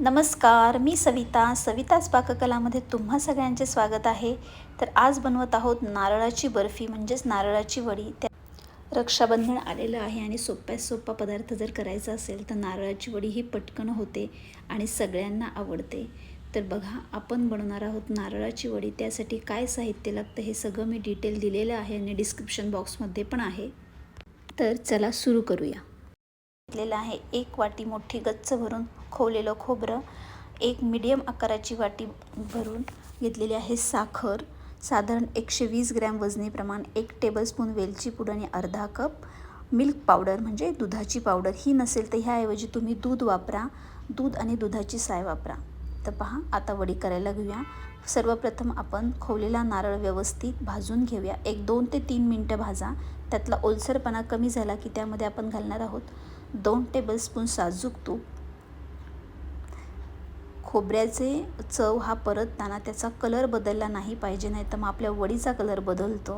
नमस्कार मी सविता. सविताच पाककलामध्ये तुम्हा सगळ्यांचे स्वागत आहे. तर आज बनवत आहोत नारळाची बर्फी म्हणजेच नारळाची वडी. त्या रक्षाबंधन आलेलं आहे आणि सोप्यात सोपा पदार्थ जर करायचा असेल तर नारळाची वडी ही पटकन होते आणि सगळ्यांना आवडते. तर बघा आपण बनवणार आहोत नारळाची वडी. त्यासाठी काय साहित्य लागतं हे सगळं मी डिटेल दिलेलं आहे आणि डिस्क्रिप्शन बॉक्समध्ये पण आहे. तर चला सुरू करूया. घेतलेलं आहे एक वाटी मोठी गच्च भरून खोवलेलं खोबरं एक मिडियम आकाराची वाटी भरून घेतलेली आहे. साखर साधारण एकशे वीस ग्रॅम वजनी प्रमाण एक टेबलस्पून वेलची पूड आणि अर्धा कप मिल्क पावडर म्हणजे दुधाची पावडर ही नसेल तर ह्याऐवजी तुम्ही दूध वापरा. दूध आणि दुधाची साय वापरा. तर पहा आता वडी करायला घेऊया. सर्वप्रथम आपण खोवलेला नारळ व्यवस्थित भाजून घेऊया. एक दोन ते तीन मिनटं भाजा. त्यातला ओलसरपणा कमी झाला की त्यामध्ये आपण घालणार आहोत दोन टेबलस्पून साजूक तूप खोबऱ्याचे चव हा परतताना त्याचा कलर बदलला नाही पाहिजे नाही तर मग आपल्या वडीचा कलर बदलतो.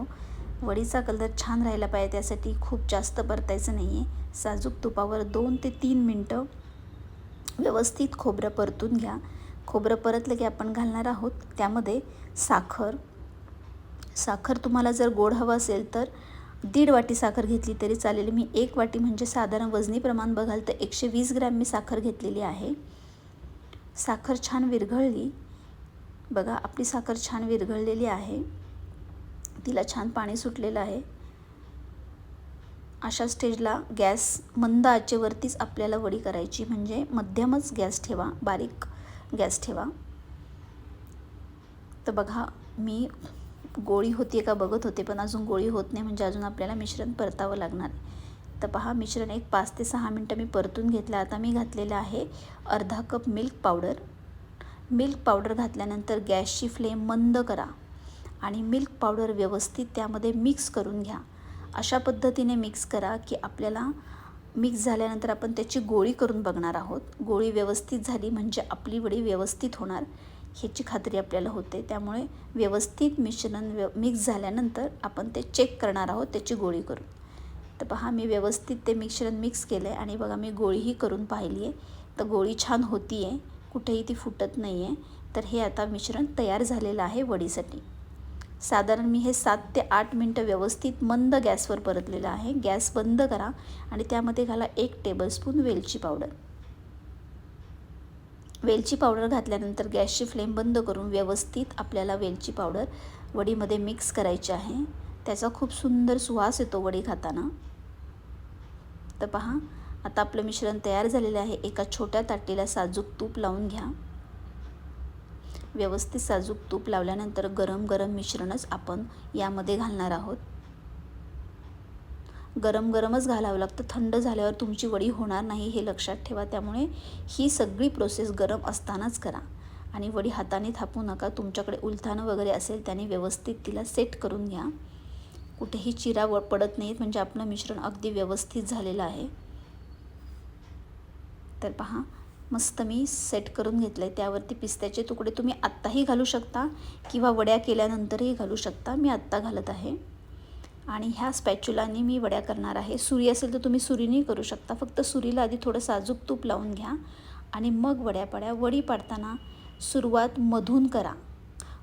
वडीचा कलर छान राहिला पाहिजे त्यासाठी खूप जास्त परतायचं नाही आहे साजूक तुपावर दोन ते तीन मिनटं व्यवस्थित खोबरं परतून घ्या. खोबरं परतलं की आपण घालणार आहोत त्यामध्ये साखर. साखर तुम्हाला जर गोड हवं असेल तर दीड वाटी साखर घेतली तरी चालेल. मी एक वाटी म्हणजे साधारण वजनी प्रमाण बघाल तर एकशे वीस ग्रॅम मी साखर घेतलेली आहे. साखर छान विरघळली. बघा आपली साखर छान विरघळलेली आहे. तिला छान पाणी सुटलेलं आहे. अशा स्टेजला गॅस मंद आचेवरतीच आपल्याला वडी करायची म्हणजे मध्यमच गॅस ठेवा बारीक गॅस ठेवा. तर बघा मी गोळी होती का बघत होते पण अजून गोळी होत नाही म्हणजे अजून आपल्याला मिश्रण परतावं लागणार तर पहा मिश्रण एक पाच ते सहा मिनटं मी परतून घेतलं. आता मी घातलेलं आहे अर्धा cup milk powder milk powder घातल्यानंतर गॅसची फ्लेम मंद करा आणि मिल्क पावडर व्यवस्थित त्यामध्ये मिक्स करून घ्या. अशा पद्धतीने मिक्स करा की आपल्याला मिक्स झाल्यानंतर आपण त्याची गोळी करून बघणार आहोत. गोळी व्यवस्थित झाली म्हणजे आपली वडी व्यवस्थित होणार ह्याची खात्री आपल्याला होते. त्यामुळे व्यवस्थित मिश्रण व्य मिक्स झाल्यानंतर आपण ते चेक करणार आहोत त्याची गोळी करून. तर पहा मी व्यवस्थित ते मिश्रण मिक्स केलं आहे आणि बघा मी गोळीही करून पाहिली आहे. तर गोळी छान होती आहे कुठेही ती फुटत नाही आहे तर हे आता मिश्रण तयार झालेलं आहे वडीसाठी. साधारण मी हे सात ते आठ मिनटं व्यवस्थित मंद गॅसवर परतलेलं आहे. गॅस बंद करा आणि त्यामध्ये घाला एक टेबलस्पून वेलची पावडर वेलची पावडर घातल्यानंतर गॅसची फ्लेम बंद करून व्यवस्थित आपल्याला वेलची पावडर वडीमध्ये मिक्स करायची आहे. त्याचा खूप सुंदर सुवास येतो वडी खाताना. तर पहा आता आपलं मिश्रण तयार झालेलं आहे. एका छोट्या ताटीला साजूक तूप लावून घ्या. व्यवस्थित साजूक तूप लावल्यानंतर गरम गरम मिश्रणच आपण यामध्ये घालणार आहोत. गरम गरमच घालावं लागतं. थंड झाल्यावर तुमची वडी होणार नाही हे लक्षात ठेवा. त्यामुळे ही सगळी प्रोसेस गरम असतानाच करा. आणि वडी हाताने थापू नका. तुमच्याकडे उलथानं वगैरे असेल त्याने व्यवस्थित तिला सेट करून घ्या. कुठेही चिरा व पडत नाहीत म्हणजे आपलं मिश्रण अगदी व्यवस्थित झालेलं आहे. तर पहा मस्त मी सेट करून घेतलं आहे त्यावरती पिस्त्याचे तुकडे तुम्ही आत्ताही घालू शकता किंवा वड्या केल्यानंतरही घालू शकता. मी आत्ता घालत आहे. आणि ह्या स्पॅच्युलाने मी वड्या करणार आहे. सुरी असेल तर तुम्ही सुरीनेही करू शकता. फक्त सुरीला आधी थोडं साजूक तूप लावून घ्या आणि मग वड्या पाड्या वडी पाडताना सुरुवात मधून करा.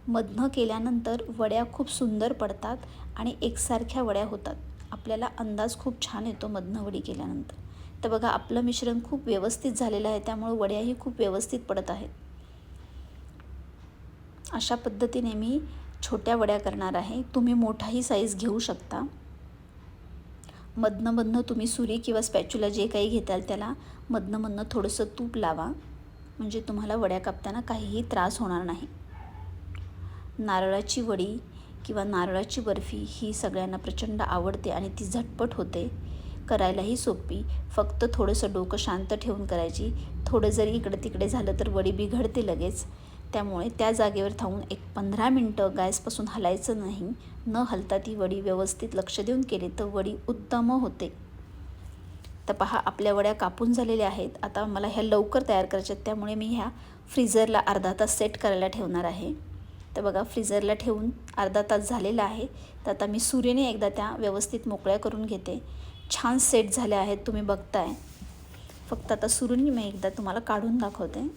मधनं केल्यानंतर वड्या खूप सुंदर पडतात आणि एकसारख्या वड्या होतात. आपल्याला अंदाज खूप छान येतो मधनं वडी केल्यानंतर. तर बघा आपलं मिश्रण खूप व्यवस्थित झालेलं आहे त्यामुळे वड्याही खूप व्यवस्थित पडत आहेत. अशा पद्धतीने मी छोट्या वड्या करणार आहे. तुम्ही मोठाही साईज घेऊ शकता. मधनं मधनं तुम्ही सुरी किंवा स्पॅच्युला जे काही घेताल त्याला मधनं मधनं थोडंसं तूप लावा. म्हणजे तुम्हाला वड्या कापताना काहीही त्रास होणार नाही. नारळाची वडी किंवा नारळाची बर्फी ही सगळ्यांना प्रचंड आवडते आणि ती झटपट होते. करायलाही सोपी. फक्त थोडंसं डोकं शांत ठेवून करायची. थोडं जरी इकडे तिकडे झालं तर वडी बिघडते लगेच. त्यामुळे त्या जागेवर थांबून एक पंधरा मिनटं गॅसपासून हलायचं नाही. न हलता ती वडी व्यवस्थित लक्ष देऊन केली तर वडी उत्तम होते. तर पहा आपल्या वड्या कापून झालेल्या आहेत. आता मला ह्या लवकर तयार करायच्या त्यामुळे मी ह्या फ्रीजरला अर्धा तास सेट करायला ठेवणार आहे. तर बघा फ्रीजरला ठेवून अर्धा तास झालेला आहे. तर आता मी सूर्यने एकदा त्या व्यवस्थित मोकळ्या करून घेते. छान सेट झाल्या आहेत तुम्ही बघताय. फक्त आता सुरूनी मी एकदा तुम्हाला काढून दाखवते.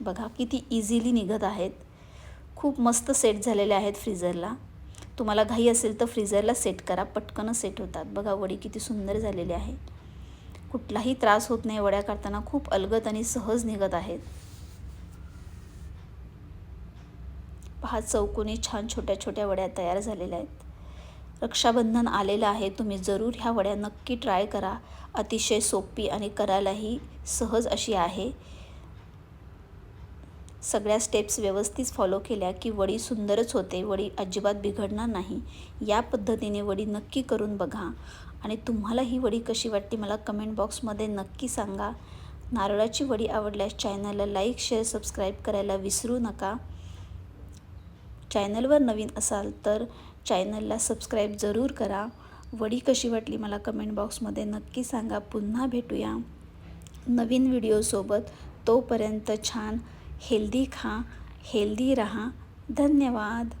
बघा किती इझिली निघत आहेत. खूप मस्त सेट झालेले आहेत फ्रीजरला तुम्हाला घाई असेल तर फ्रीजरला सेट करा पटकन सेट होतात. बघा वडी किती सुंदर झालेली आहे. कुठलाही त्रास होत नाही वड्या काढताना खूप अलगद आणि सहज निघत आहेत. पहा चौकोनी छान छोट्या छोट्या वड्या तयार झालेल्या आहेत. रक्षाबंधन आलेलं आहे तुम्ही जरूर ह्या वड्या नक्की ट्राय करा. अतिशय सोपी आणि करायलाही सहज अशी आहे. सगळ्या स्टेप्स व्यवस्थित फॉलो केल्या की वडी सुंदरच होते. वडी अजिबात बिघडणार नाही. या पद्धतीने वडी नक्की करून बघा. आणि तुम्हाला ही वडी कशी वाटते मला कमेंट बॉक्समध्ये नक्की सांगा. नारळाची वडी आवडल्यास चॅनलला लाईक शेअर सबस्क्राईब करायला विसरू नका. चॅनलवर नवीन असाल तर चॅनलला सबस्क्राईब जरूर करा. वडी कशी वाटली मला कमेंट बॉक्समध्ये नक्की सांगा. पुन्हा भेटूया. नवीन व्हिडिओसोबत तोपर्यंत छान हेल्दी खा हेल्दी रहा. धन्यवाद.